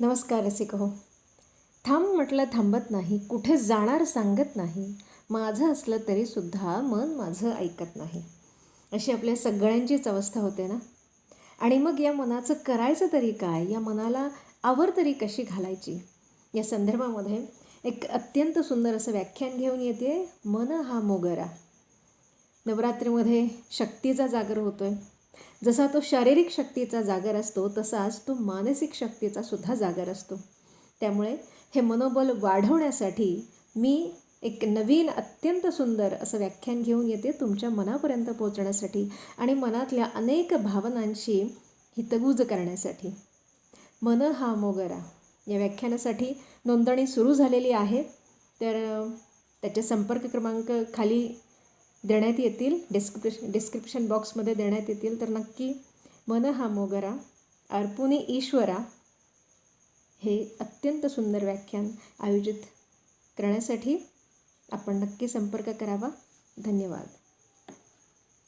नमस्कार रसिक हो थांब म्हटलं थांबत नाही कुठे जाणार सांगत नाही माझं असलं तरीसुद्धा मन माझं ऐकत नाही. अशी आपल्या सगळ्यांचीच अवस्था होते ना? आणि मग या मनाचं करायचं तरी काय? या मनाला आवर तरी कशी घालायची? या संदर्भामध्ये एक अत्यंत सुंदर असं व्याख्यान घेऊन येते मन हा मोगरा. नवरात्रीमध्ये शक्तीचा जागर होतो आहे जसा तो शारीरिक शक्तीचा जागर असतो तसाच तो मानसिक शक्तीचा सुद्धा जागर असतो. त्यामुळे हे मनोबल वाढवण्यासाठी मी एक नवीन अत्यंत सुंदर असं व्याख्यान घेऊन येते तुमच्या मनापर्यंत पोहोचण्यासाठी आणि मनातल्या अनेक भावनांशी हितगुज करण्यासाठी. मन हा मोगरा. या व्याख्यानासाठी नोंदणी सुरू झालेली आहे. तर त्याचे संपर्क क्रमांक खाली देण्यात येतील. डिस्क्रिप्शन डिस्क्रिप्शन बॉक्समध्ये देण्यात येतील. तर नक्की मन हा मोगरा अर्पुनी ईश्वरा हे अत्यंत सुंदर व्याख्यान आयोजित करण्यासाठी आपण नक्की संपर्क करावा. धन्यवाद.